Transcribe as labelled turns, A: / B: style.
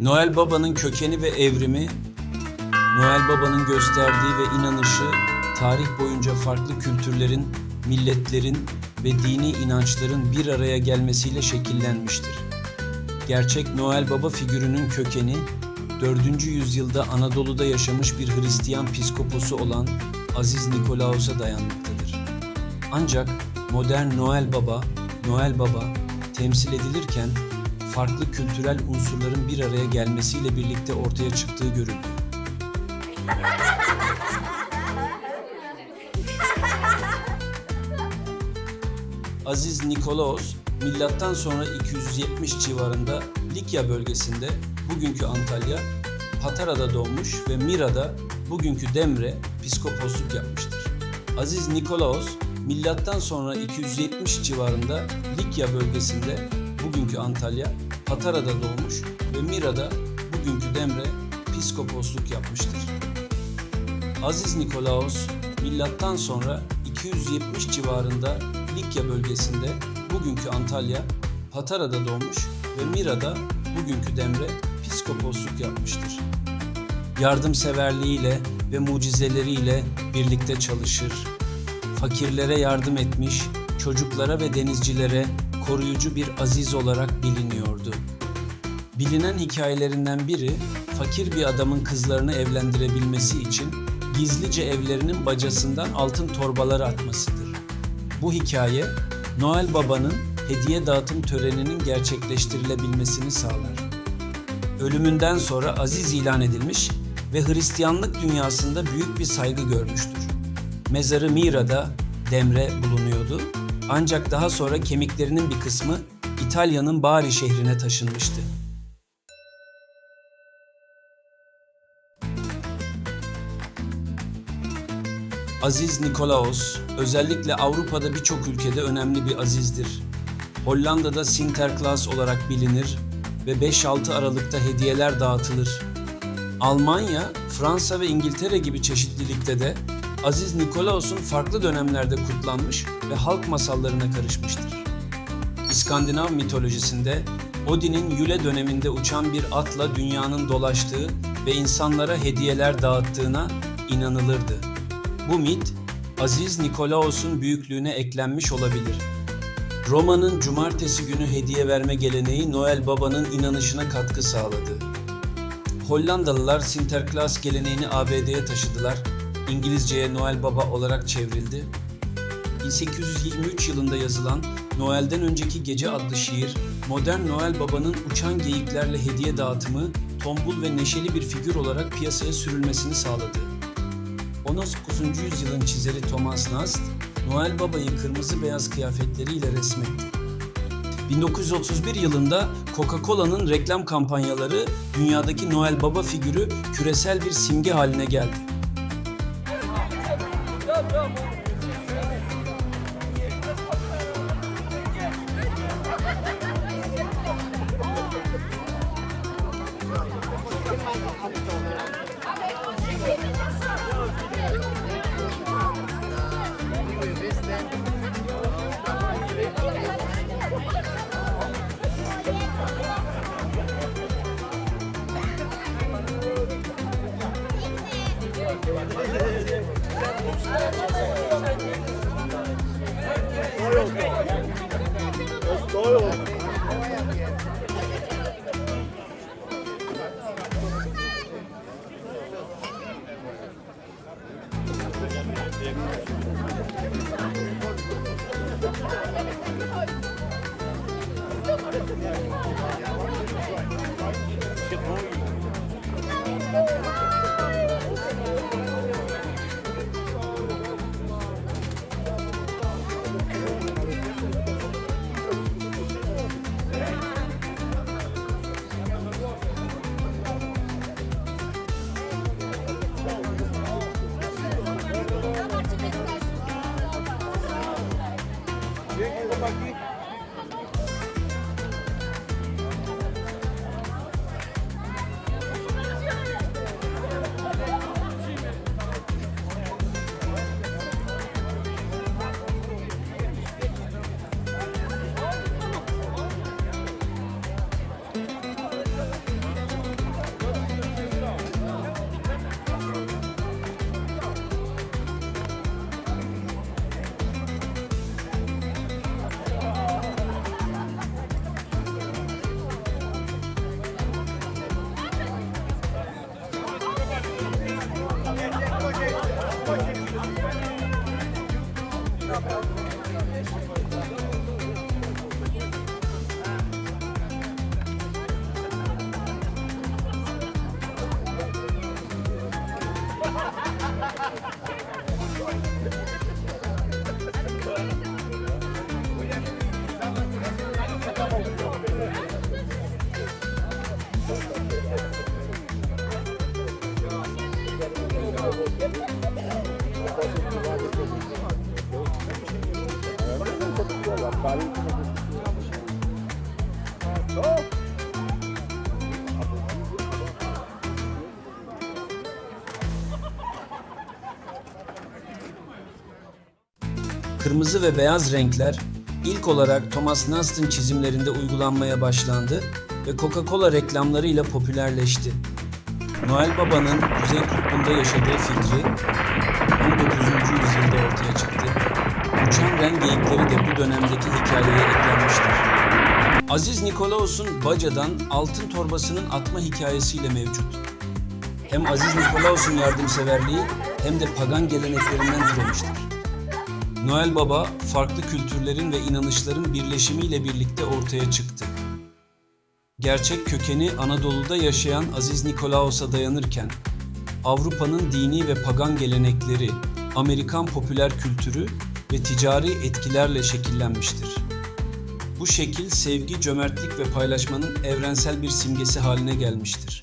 A: Noel Baba'nın kökeni ve evrimi, Noel Baba'nın gösterdiği ve inanışı tarih boyunca farklı kültürlerin, milletlerin ve dini inançların bir araya gelmesiyle şekillenmiştir. Gerçek Noel Baba figürünün kökeni 4. yüzyılda Anadolu'da yaşamış bir Hristiyan piskoposu olan Aziz Nikolaos'a dayanmaktadır. Ancak modern Noel Baba, Noel Baba temsil edilirken farklı kültürel unsurların bir araya gelmesiyle birlikte ortaya çıktığı görüldü. Aziz Nikolaos, milattan sonra 270 civarında Likya bölgesinde, bugünkü Antalya, Patara'da doğmuş ve Mira'da, bugünkü Demre, piskoposluk yapmıştır. Aziz Nikolaos, milattan sonra 270 civarında Likya bölgesinde, bugünkü Antalya, Patara'da doğmuş ve Mira'da, bugünkü Demre, piskoposluk yapmıştır. Aziz Nikolaos milattan sonra 270 civarında Likya bölgesinde bugünkü Antalya, Patara'da doğmuş ve Mira'da bugünkü Demre piskoposluk yapmıştır. Yardımseverliğiyle ve mucizeleriyle birlikte çalışır. Fakirlere yardım etmiş, çocuklara ve denizcilere koruyucu bir aziz olarak biliniyordu. Bilinen hikayelerinden biri fakir bir adamın kızlarını evlendirebilmesi için gizlice evlerinin bacasından altın torbaları atmasıdır. Bu hikaye Noel Baba'nın hediye dağıtım töreninin gerçekleştirilebilmesini sağlar. Ölümünden sonra aziz ilan edilmiş ve Hristiyanlık dünyasında büyük bir saygı görmüştür. Mezarı Mira'da Demre bulunuyordu. Ancak daha sonra kemiklerinin bir kısmı İtalya'nın Bari şehrine taşınmıştı. Aziz Nikolaos özellikle Avrupa'da birçok ülkede önemli bir azizdir. Hollanda'da Sinterklaas olarak bilinir ve 5-6 Aralık'ta hediyeler dağıtılır. Almanya, Fransa ve İngiltere gibi çeşitlilikte de Aziz Nikolaos'un farklı dönemlerde kutlanmış ve halk masallarına karışmıştır. İskandinav mitolojisinde Odin'in Yule döneminde uçan bir atla dünyanın dolaştığı ve insanlara hediyeler dağıttığına inanılırdı. Bu mit Aziz Nikolaos'un büyüklüğüne eklenmiş olabilir. Roma'nın cumartesi günü hediye verme geleneği Noel Baba'nın inanışına katkı sağladı. Hollandalılar Sinterklaas geleneğini ABD'ye taşıdılar. İngilizceye Noel Baba olarak çevrildi. 1823 yılında yazılan Noel'den önceki gece adlı şiir, modern Noel Baba'nın uçan geyiklerle hediye dağıtımı, tombul ve neşeli bir figür olarak piyasaya sürülmesini sağladı. 19. yüzyılın çizeri Thomas Nast, Noel Baba'yı kırmızı beyaz kıyafetleriyle resmetti. 1931 yılında Coca-Cola'nın reklam kampanyaları dünyadaki Noel Baba figürü küresel bir simge haline geldi. Bravo. aqui. up. Kırmızı ve beyaz renkler ilk olarak Thomas Nast'ın çizimlerinde uygulanmaya başlandı ve Coca-Cola reklamlarıyla popülerleşti. Noel Baba'nın Kuzey Kutbu'nda yaşadığı fikri 19. yüzyılda. Ren geyikleri de bu dönemdeki hikayeye eklenmiştir. Aziz Nikolaos'un bacadan altın torbasının atma hikayesiyle mevcut. Hem Aziz Nikolaos'un yardımseverliği hem de pagan geleneklerinden türemiştir. Noel Baba farklı kültürlerin ve inanışların birleşimiyle birlikte ortaya çıktı. Gerçek kökeni Anadolu'da yaşayan Aziz Nikolaos'a dayanırken Avrupa'nın dini ve pagan gelenekleri, Amerikan popüler kültürü ve ticari etkilerle şekillenmiştir. Bu şekil sevgi, cömertlik ve paylaşmanın evrensel bir simgesi haline gelmiştir.